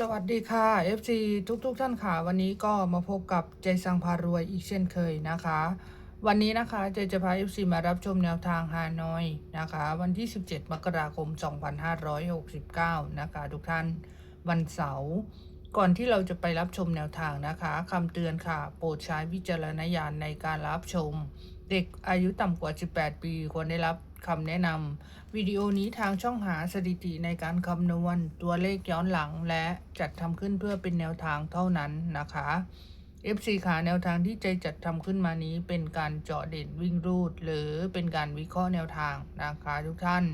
สวัสดีค่ะ FC ทุกทุกๆท่านค่ะ วันนี้ก็มาพบกับใจสังพารวยอีกเช่นเคยนะคะ วันนี้นะคะเจจะพา FC มารับชมแนวทางฮานอยนะคะ วันที่ 17 มกราคม 2569 นะคะ ทุกท่านวันเสาร์ก่อนที่เราจะไปรับชมแนวทางนะคะคำเตือนค่ะ โปรดใช้วิจารณญาณในการรับชม เด็กอายุต่ำกว่า 18 ปีควรได้รับคำแนะนำวิดีโอนี้ทางช่องหาสถิติในการคำนวณตัวเลขย้อนหลังและจัดทำขึ้นเพื่อเป็นแนวทางเท่านั้นนะคะ FC ขาแนวทางที่ใจจัดทำขึ้นมานี้เป็นการเจาะเด่นวิ่งรูด หรือเป็นการวิเคราะห์แนวทางนะคะทุกท่าน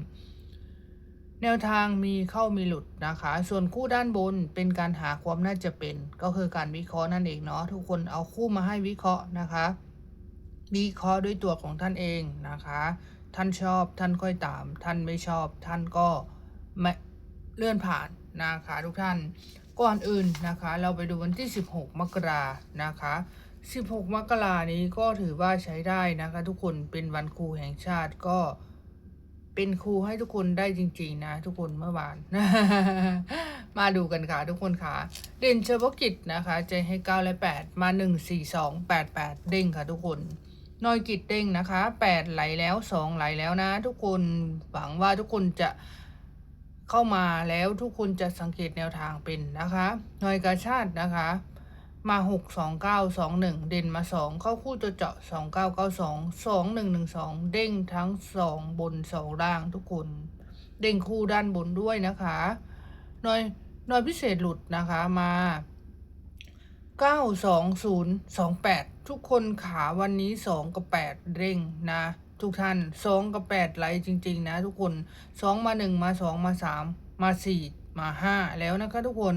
แนวทางมีเข้ามีหลุดนะคะ ส่วนคู่ด้านบนเป็นการหาความน่าจะเป็น ก็คือการวิเคราะห์นั่นเองเนาะทุกคนเอาคู่มาให้วิเคราะห์นะคะ วิเคราะห์ด้วยตัวของท่านเองนะคะ ท่านชอบท่านค่อยตาม ท่านไม่ชอบท่านก็ไม่เลื่อนผ่านนะคะทุกท่านก่อนอื่นนะคะ เราไปดูวันที่ 16 มกรานะคะ 16 มกรานี้ก็ถือว่าใช้ได้นะคะ ทุกคนเป็นวันครูแห่งชาติก็เป็นครูให้ทุกคนได้จริง ๆ นะ ทุกคนเมื่อวาน มาดูกันค่ะ ทุกคนค่ะ เด่นเฉพาะกิจนะคะใจให้ 9 และ 8 มา 1 4 2 8 8 เด้งค่ะทุกคน นอยกิจเด้งนะคะ8ไหลแล้ว2ไหลแล้วนะ ทุกคนหวังว่าทุกคนจะเข้ามาแล้วทุกคนจะสังเกตแนวทางเป็นนะคะนอยกาชาตินะคะมา6 2 9 2 1เด่นมา2เข้าคู่ตัวเจาะ2 9 9 2 2 1 1 2เด้งทั้ง2บน2ล่างทุกคน เด้งคู่ด้านบนด้วยนะคะนอยนอยพิเศษหลุดนะคะมา 92028 ทุกคนขาวันนี้ 2 กับ 8 เร่งนะ ทุกท่าน 2 กับ 8 ไหลจริง ๆ นะ ทุกคน 2 มา 1 มา 2 มา 3 มา 4 มา 5 แล้วนะคะทุกคน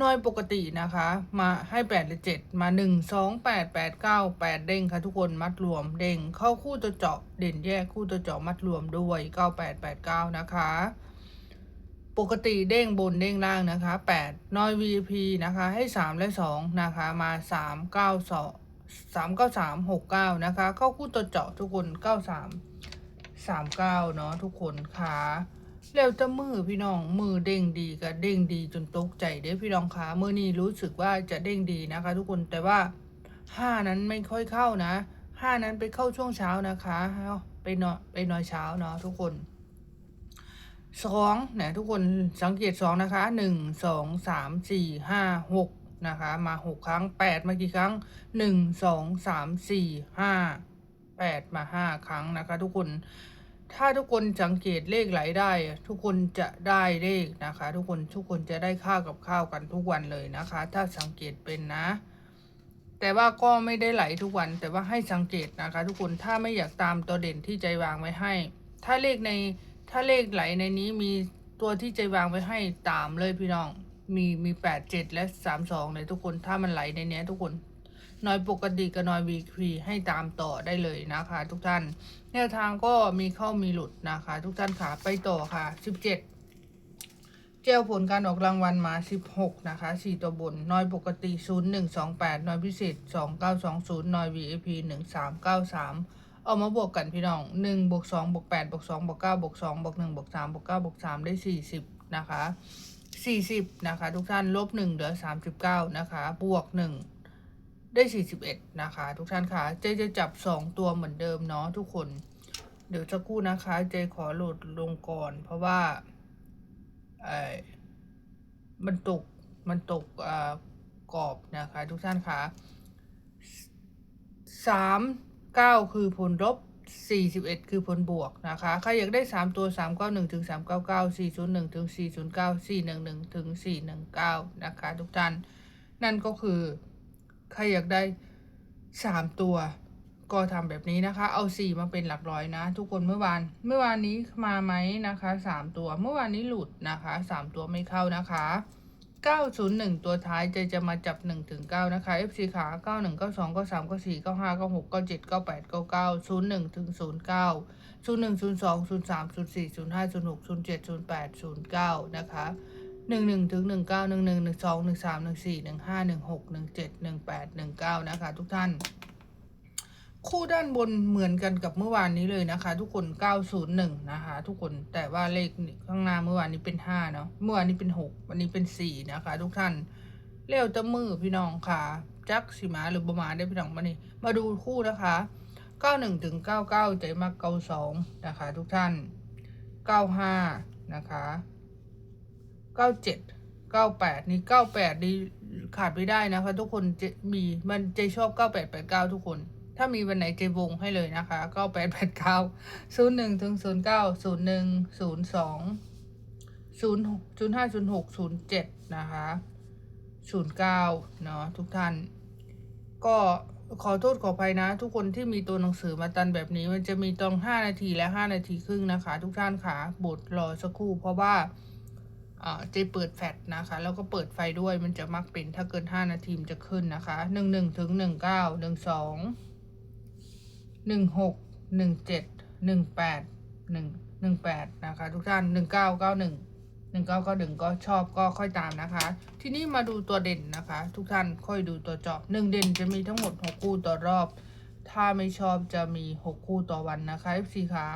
น้อยปกตินะคะ มาให้8หรือ7มา 1 2 8 8 9 8 เด้งค่ะทุกคนมัดรวมเด้งเข้าคู่ตัวเจาะเด่นแยกคู่ตัวเจาะมัดรวมด้วย 9889 นะคะ ปกติเด้งบนเด้งล่างนะคะ 8 น้อย VP นะคะ ให้ 3 และ 2 นะคะ มา 3 9 2 3 9 3 6 9 นะคะ เข้าคู่ตัวเจาะทุกคน 93 39 เนาะทุกคนค่ะแล้วจะมือพี่น้องมือเด้งดีกับเด้งดีจนตกใจเด้พี่น้องคะมือนี้รู้สึกว่าจะเด้งดีนะคะ ทุกคนแต่ว่า5นั้นไม่ค่อยเข้านะ5นั้นไปเข้าช่วงเช้านะคะไปนอนไปนอนเช้าเนาะทุกคน สองเนี่ยทุกคนสังเกตสองนะคะหนึ่งสองสามสี่ห้าหกนะคะมาหกครั้งแปดมากี่ครั้งหนึ่งสองสามสี่ห้าแปดมาห้าครั้งนะคะ ทุกคนถ้าทุกคนสังเกตเลขไหลได้ ทุกคนจะได้เลขนะคะ ทุกคนทุกคนจะได้ข้าวกับข้าวกันทุกวันเลยนะคะ ถ้าสังเกตเป็นนะ แต่ว่าก็ไม่ได้ไหลทุกวัน แต่ว่าให้สังเกตนะคะ ทุกคนถ้าไม่อยากตามตัวเด่นที่ใจวางไว้ให้ ถ้าเลขใน ถ้าเลขไหลในนี้มีตัวที่ใจวางไว้ให้ตามเลยพี่น้อง มีมีแปดเจ็ดและสามสองเลยทุกคน ถ้ามันไหลในเนี้ยทุกคนน้อยปกติกับน้อยวีคีให้ตามต่อได้เลยนะคะ ทุกท่าน แนวทางก็มีเข้ามีหลุดนะคะ ทุกท่านค่ะไปต่อค่ะสิบเจ็ดเจ้าผลการออกรางวัลมา 16 นะคะ 4 ตัวบน น้อยปกติ 0128 น้อยพิเศษ 2920 น้อย VIP 1393 เอามาบวกกันพี่น้อง1บวก2บวก8บวก2บวก9บวก2บวก1บวก3บวก9บวก3ได้40นะคะ40นะคะทุกท่านลบ1เหลือ39นะคะบวก1ได้41นะคะ ทุกท่านค่ะเจจะจับ2ตัวเหมือนเดิมเนาะทุกคน เดี๋ยวจะกู้นะคะ เจขอโหลดลงก่อน เพราะว่าเออมันตกมันตกอ่อกรอบนะคะ ทุกท่านคะสาม เก้าคือผลลบสี่สิบเอ็ดคือผลบวกนะคะ ใครอยากได้สามตัวสามเก้าหนึ่งถึงสามเก้าเก้าสี่ศูนย์หนึ่งถึงสี่ศูนย์เก้าสี่หนึ่งหนึ่งถึงสี่หนึ่งเก้านะคะทุกท่าน นั่นก็คือ ใครอยากได้สามตัวก็ทำแบบนี้นะคะ เอาสี่มาเป็นหลักร้อยนะ ทุกคนเมื่อวาน เมื่อวานนี้มาไหมนะคะสามตัว เมื่อวานนี้หลุดนะคะสามตัวไม่เข้านะคะ เก้าศูนย์หนึ่งตัวท้ายใจจะมาจับหนึ่งถึงเก้านะคะ FC ขาเก้าหนึ่งเก้าสองเก้าสามเก้าสี่เก้าห้าเก้าหกเก้าเจ็ดเก้าแปดเก้าเก้าศูนย์หนึ่งถึงศูนย์เก้าศูนย์หนึ่งศูนย์สองศูนย์สามศูนย์สี่ศูนย์ห้าศูนย์หกศูนย์เจ็ดศูนย์แปดศูนย์เก้านะคะหนึ่งหนึ่งถึงหนึ่งเก้าหนึ่งหนึ่งหนึ่งสองหนึ่งสามหนึ่งสี่หนึ่งห้าหนึ่งหกหนึ่งเจ็ดหนึ่งแปดหนึ่งเก้านะคะ ทุกท่าน คู่ด้านบนเหมือนกันกับเมื่อวานนี้เลยนะคะ ทุกคน 901 นะคะ ทุกคนแต่ว่าเลขข้างหน้าเมื่อวานนี้เป็น 5 เนาะเมื่อวานนี้เป็น 6 วันนี้เป็น 4 นะคะ ทุกท่านเลี้ยวตะมือพี่น้องค่ะ จักสิมาหรือประมาได้พี่น้องมานี่มาดูคู่นะคะ 91ถึง99 ใจมาก92นะคะ ทุกท่าน 95 นะคะ 97 98 นี่ 98 นี่ขาดไม่ได้นะคะ ทุกคนจะมีมันใจชอบ 9889 ทุกคน ถ้ามีวันไหนใจวงให้เลยนะคะ9889 01ถึง09 01 02 0 05 06 07นะคะ09เก้าเนาะทุกท่าน ก็ขอโทษขออภัยนะ ทุกคนที่มีตัวหนังสือมาตันแบบนี้ มันจะมีตรง5นาทีและ5นาทีครึ่งนะคะ ทุกท่านค่ะบทรอสักครู่ เพราะว่าอ่าเจเปิดแฟลชนะคะ แล้วก็เปิดไฟด้วยมันจะมักเป็นถ้าเกิน 5 นาทีมันจะขึ้นนะคะ 11 ถึง 19 12 หนึ่งหกหนึ่งเจ็ดหนึ่งแปดหนึ่งหนึ่งแปดนะคะทุกท่านหนึ่งเก้าเก้าหนึ่งหนึ่งเก้าเก้าหนึ่งก็ชอบก็ค่อยตามนะคะ ทีนี้มาดูตัวเด่นนะคะ ทุกท่านค่อยดูตัวเจาะหนึ่งเด่นจะมีทั้งหมดหกคู่ต่อรอบ ถ้าไม่ชอบจะมีหกคู่ต่อวันนะคะ FC ขา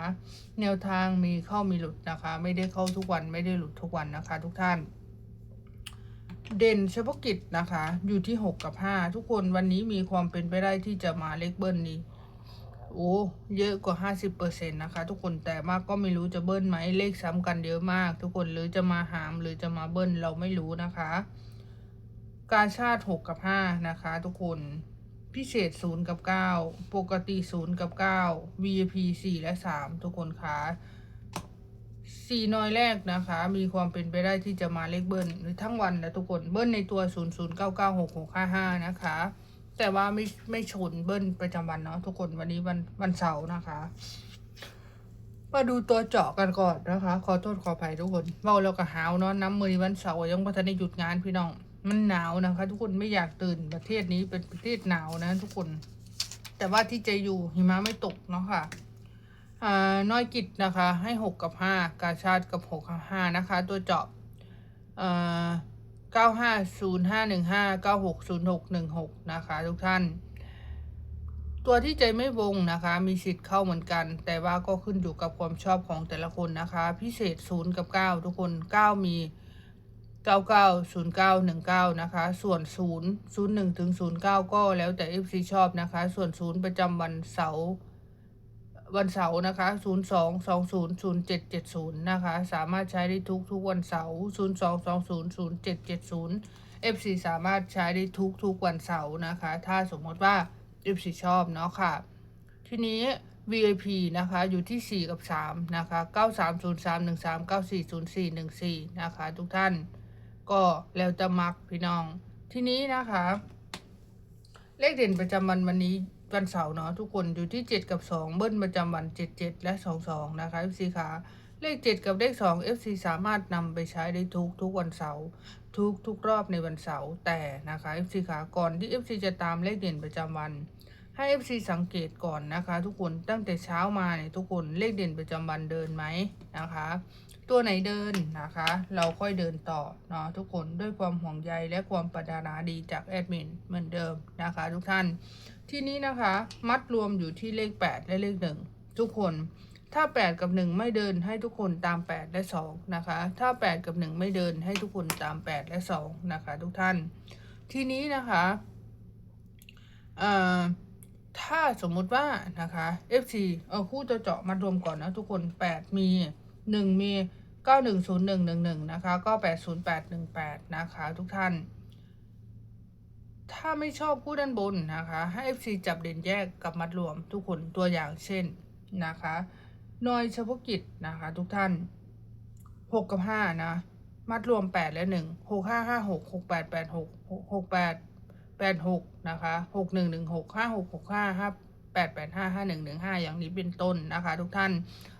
แนวทางมีเข้ามีหลุดนะคะ ไม่ได้เข้าทุกวันไม่ได้หลุดทุกวันนะคะ ทุกท่านเด่นเฉพาะกิจนะคะ อยู่ที่ 6 กับ 5 ทุกคนวันนี้มีความเป็นไปได้ที่จะมาเลขเบิ้ลนี้ โอ้เยอะกว่า 50%นะคะทุกคนแต่มากก็ไม่รู้จะเบิ้ลไหมเลขซ้ำกันเยอะมาก ทุกคนหรือจะมาหามหรือจะมาเบิ้ลเราไม่รู้นะคะ การชาติ 6 กับ 5 นะคะ ทุกคนพิเศษ 0 กับ 9 ปกติ 0 กับ 9 VIP 4 และ 3 ทุกคนคะสี่น้อยแรกนะคะ มีความเป็นไปได้ที่จะมาเลขเบิ้ลหรือทั้งวันนะทุกคนเบิ้ลในตัว 0 0 9 9 6 6 5 5 นะคะ แต่ว่าไม่ไม่ชนเบิ้ลประจำวันเนาะทุกคนวันนี้วันวันเสาร์นะคะ มาดูตัวเจาะกันก่อนนะคะ ขอโทษขออภัยทุกคนเมาแล้วก็หาวเนาะน้ำมือวันเสาร์ยังพัฒนาหยุดงานพี่น้องมันหนาวนะคะ ทุกคนไม่อยากตื่นประเทศนี้เป็นประเทศหนาวนะ ทุกคน แต่ว่าที่จะอยู่หิมะไม่ตกเนาะค่ะอ่าน้อยกิจนะคะ ให้หกกับห้ากาชาติกับหกกับห้านะคะ ตัวเจาะ เอ่อเก้าห้าศูนย์ห้าหนึ่งห้าเก้าหกศูนย์หกหนึ่งหกนะคะ ทุกท่าน ตัวที่ใจไม่วงนะคะ มีสิทธิ์เข้าเหมือนกัน แต่ว่าก็ขึ้นอยู่กับความชอบของแต่ละคนนะคะ พิเศษศูนย์กับเก้าทุกคนเก้ามีเก้าเก้าศูนย์เก้าหนึ่งเก้านะคะ ส่วนศูนย์ศูนย์หนึ่งถึงศูนย์เก้าก็แล้วแต่ FC ชอบนะคะ ส่วนศูนย์ประจำวันเสาร์ วันเสาร์นะคะ 0 2 2 0 0 7 7 0 นะคะ สามารถใช้ได้ทุกทุกวันเสาร์ 0 2 2 0 0 7 7 0 FC สามารถใช้ได้ทุกทุกวันเสาร์นะคะ ถ้าสมมติว่า FC ชอบเนาะค่ะ ทีนี้ VIP นะคะ อยู่ที่ 4 กับ 3 นะคะ 930313 940414 นะคะ ทุกท่านก็แล้วจะมักพี่น้อง ทีนี้นะคะ เลขเด่นประจำวันวันนี้ วันเสาร์เนาะทุกคนอยู่ที่ 7 กับ 2 เบิ้ลประจำวัน 77 และ 22 นะคะ FC ขาเลข 7 กับเลข 2 FC สามารถนำไปใช้ได้ทุกทุกวันเสาร์ทุกทุกรอบในวันเสาร์แต่นะคะ FC ขาก่อนที่ FC จะตามเลขเด่นประจำวัน ให้ FC สังเกตก่อนนะคะ ทุกคนตั้งแต่เช้ามาเนี่ยทุกคนเลขเด่นประจำวันเดินไหมนะคะ ตัวไหนเดินนะคะ เราค่อยเดินต่อเนาะทุกคนด้วยความห่วงใยและความปรารถนาดีจากแอดมินเหมือนเดิมนะคะ ทุกท่าน ที่นี้นะคะ มัดรวมอยู่ที่เลข 8 และเลข 1 ทุกคนถ้า 8 กับ 1 ไม่เดินให้ทุกคนตาม 8 และ 2 นะคะ ถ้า 8 กับ 1 ไม่เดินให้ทุกคนตาม 8 และ 2 นะคะ ทุกท่าน ทีนี้นะคะเอ่อถ้าสมมุติว่านะคะ FC เอาคู่ตัวเจาะมารวมก่อนนะทุกคน 8 มี 1 มี 910111 นะคะ ก็ 80818 นะคะ ทุกท่าน ถ้าไม่ชอบคู่ด้านบนนะคะ ให้ FC จับเด่นแยกกับมัดรวมทุกคนตัวอย่างเช่นนะคะนอยเฉพาะกิจนะคะ ทุกท่าน 6 กับ 5 นะ มัดรวม 8 และ 1 6 5 5 6 6 8 8 6 6 8 8 6 นะคะ 6 1 1 6 5 6 6 5 5 8 8 5 5 1 1 5 อย่างนี้เป็นต้นนะคะ ทุกท่าน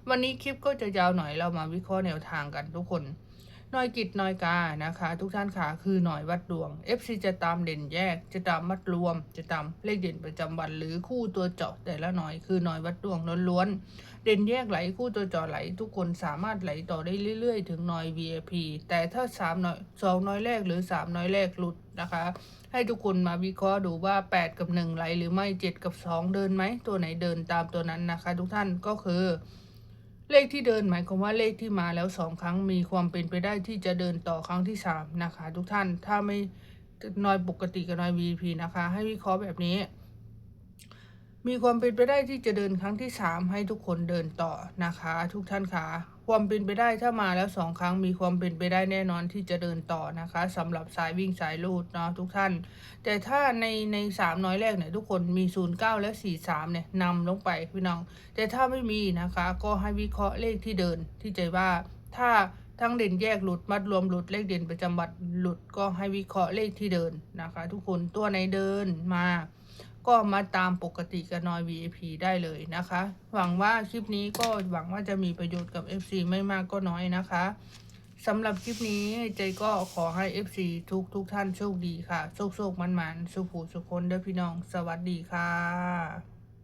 วันนี้คลิปก็จะยาวหน่อยเรามาวิเคราะห์แนวทางกันทุกคนหน่อยกิจหน่อยกานะคะ ทุกท่านค่ะคือหน่อยวัดดวง FC จะตามเด่นแยก จะตามมัดรวม จะตามเลขเด่นประจำวันหรือคู่ตัวเจาะแต่ละหน่อยคือหน่อยวัดดวงล้วนๆเด่นแยกไหลคู่ตัวเจาะไหล ทุกคนสามารถไหลต่อได้เรื่อยๆ ถึงหน่อย VIP แต่ถ้าสามหน่อยสองน้อยแรกหรือสามน้อยแรกหลุดนะคะ ให้ทุกคนมาวิเคราะห์ดูว่า 8 กับ 1 ไหลหรือไม่ 7 กับ 2 เดินไหม ตัวไหนเดินตามตัวนั้นนะคะ ทุกท่านก็คือ เลขที่เดินหมายความว่าเลขที่มาแล้วสองครั้งมีความเป็นไปได้ที่จะเดินต่อครั้งที่สามนะคะ ทุกท่านถ้าไม่น้อยปกติกับน้อย VP นะคะ ให้วิเคราะห์แบบนี้ มีความเป็นไปได้ที่จะเดินครั้งที่สามให้ทุกคนเดินต่อนะคะ ทุกท่านคะ ความเป็นไปได้ถ้ามาแล้วสองครั้งมีความเป็นไปได้แน่นอนที่จะเดินต่อนะคะสำหรับสายวิ่งสายลูดเนาะทุกท่าน แต่ถ้าในในสามน้อยแรกเนี่ยทุกคนมีศูนย์เก้าและสี่สามเนี่ยนำลงไปพี่น้อง แต่ถ้าไม่มีนะคะ ก็ให้วิเคราะห์เลขที่เดินที่ใจว่าถ้าทั้งเด่นแยกหลุดมัดรวมหลุดเลขเด่นประจำวัดหลุดก็ให้วิเคราะห์เลขที่เดินนะคะ ทุกคนตัวไหนเดินมา ก็มาตามปกติกับนอย VIP ได้เลยนะคะ หวังว่าคลิปนี้ก็หวังว่าจะมีประโยชน์กับ FC ไม่มากก็น้อยนะคะสำหรับคลิปนี้ใจก็ขอให้ FC ทุกทุกท่านโชคดีค่ะ โชคโชคมันมันสุขผูสุขคนเด้อพี่น้อง สวัสดีค่ะ